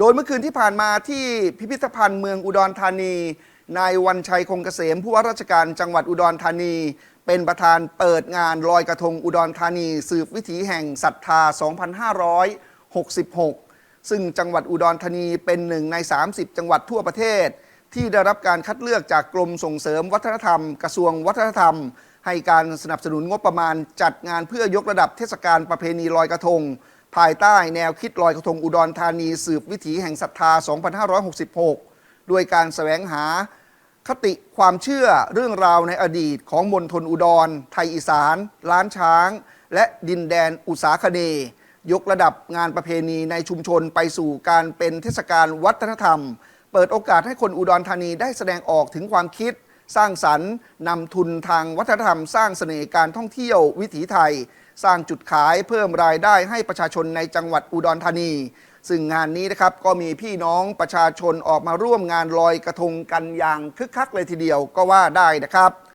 โดยเมื่อคืนที่ผ่านมาที่พิพิธภัณฑ์เมืองอุดรธานี นายวันชัยคงเกษมผู้ว่าราชการจังหวัดอุดรธานี เป็นประธานเปิดงานลอยกระทงอุดรธานี สืบวิถีแห่งศรัทธา 2566 ซึ่งจังหวัดอุดรธานีเป็นหนึ่งใน 30 จังหวัดทั่วประเทศ ที่ได้รับการคัดเลือกจากกรมส่งเสริมวัฒนธรรม กระทรวงวัฒนธรรม ให้การสนับสนุนงบประมาณจัดงานเพื่อยกระดับเทศกาลประเพณีลอยกระทง ภายใต้แนวคิดลอยกระทงอุดรธานีสืบวิถีแห่งศรัทธา 2566 ด้วยการแสวงหาคติความเชื่อเรื่องราวในอดีตของมณฑลอุดร ไทยอีสาน ล้านช้าง และดินแดนอุษาคเนย์ยกระดับงานประเพณีในชุมชนไปสู่การเป็นเทศกาลวัฒนธรรม เปิดโอกาสให้คนอุดรธานีได้แสดงออกถึงความคิด สร้างสรรค์นำทุนทางวัฒนธรรม สร้างเสน่ห์การท่องเที่ยววิถีไทย สร้างจุดขายเพิ่มรายได้ให้ประชาชนในจังหวัดอุดรธานี ซึ่งงานนี้นะครับก็มีพี่น้องประชาชนออกมาร่วมงานลอยกระทงกันอย่างคึกคักเลยทีเดียวก็ว่าได้นะครับ